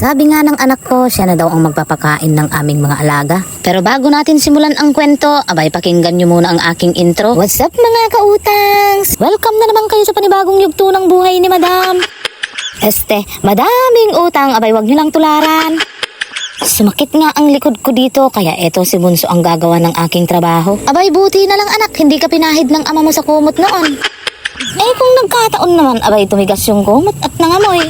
Sabi nga ng anak ko, siya na daw ang magpapakain ng aming mga alaga. Pero bago natin simulan ang kwento, abay pakinggan nyo muna ang aking intro. What's up mga kautangs? Welcome na naman kayo sa panibagong yugto ng buhay ni Madam. Este, madaming utang, abay wag nyo lang tularan. Sumakit nga ang likod ko dito, kaya eto si Bunso ang gagawa ng aking trabaho. Abay, buti na lang anak, hindi ka pinahid ng ama mo sa kumot noon. Eh kung nagkataon naman, abay tumigas yung kumot at nangamoy.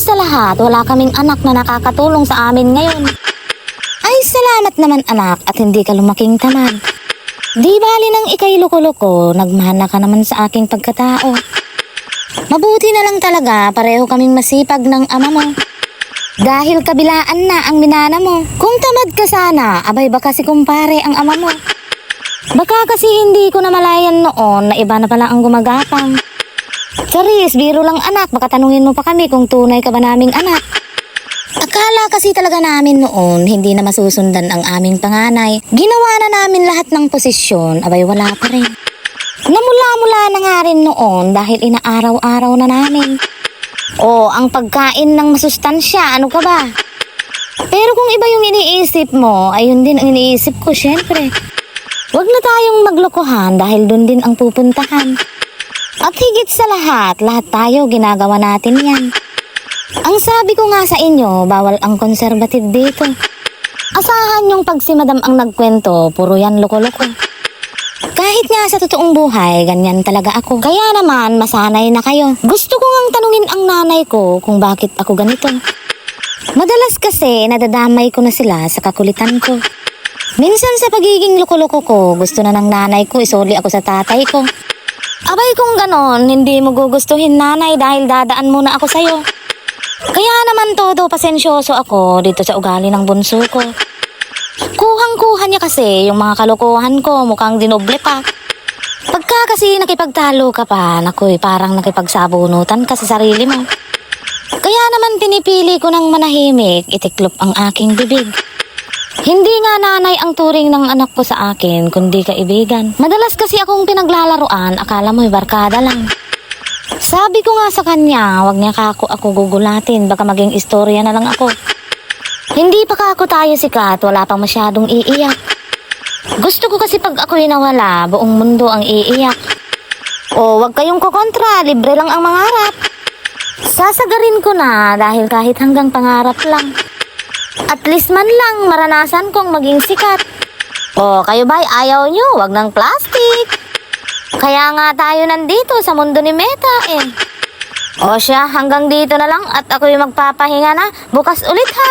Higit sa lahat, wala kaming anak na nakakatulong sa amin ngayon. Ay, salamat naman anak at hindi ka lumaking tamad. Di bali nang ikay loko-loko, nagmahana ka naman sa aking pagkatao. Mabuti na lang talaga, pareho kaming masipag ng ama mo. Dahil kabilaan na ang minana mo. Kung tamad ka sana, abay baka si kumpare ang ama mo. Baka kasi hindi ko namalayan noon na iba na pala ang gumagapang. Charis, biro lang anak, baka tanungin mo pa kami kung tunay ka ba naming anak. Akala kasi talaga namin noon, hindi na masusundan ang aming panganay. Ginawa na namin lahat ng posisyon, abay wala pa rin. Namula-mula na nga rin noon dahil inaaraw-araw na namin. O, ang pagkain ng masustansya, ano ka ba? Pero kung iba yung iniisip mo, ayun din ang iniisip ko, syempre. Huwag na tayong maglokohan dahil dun din ang pupuntahan. At higit sa lahat, lahat tayo ginagawa natin yan. Ang sabi ko nga sa inyo, bawal ang konserbative dito. Asahan yung pag si madam ang nagkwento, puro yan loko-loko. Kahit nga sa totoong buhay, ganyan talaga ako. Kaya naman, masanay na kayo. Gusto ko ngang tanungin ang nanay ko kung bakit ako ganito. Madalas kasi nadadamay ko na sila sa kakulitan ko. Minsan sa pagiging loko-loko ko, gusto na ng nanay ko isoli ako sa tatay ko. Abay kung ganon, hindi mo gugustuhin nanay dahil dadaan muna ako sa'yo. Kaya naman todo pasensyoso ako dito sa ugali ng bunso ko. Kuhang-kuha niya kasi yung mga kalokohan ko mukhang dinoble pa. Pagka kasi nakipagtalo ka pa, nakoy parang nakipagsabunutan ka sa sarili mo. Kaya naman pinipili ko ng manahimik, itiklop ang aking bibig. Hindi nga nanay ang turing ng anak ko sa akin, kundi kaibigan. Madalas kasi akong pinaglalaruan, akala mo'y barkada lang. Sabi ko nga sa kanya, wag niya kako ako gugulatin, baka maging istorya na lang ako. Hindi pa kako tayo sikat, wala pang masyadong iiyak. Gusto ko kasi pag ako'y nawala, buong mundo ang iiyak. O wag kayong kukontra, libre lang ang mangarap. Sasagarin ko na dahil kahit hanggang pangarap lang. At least man lang maranasan kong maging sikat. O kayo ba'y ayaw nyo? Wag ng plastic. Kaya nga tayo nandito sa mundo ni Meta eh. O siya, hanggang dito na lang at ako'y magpapahinga na. Bukas ulit ha.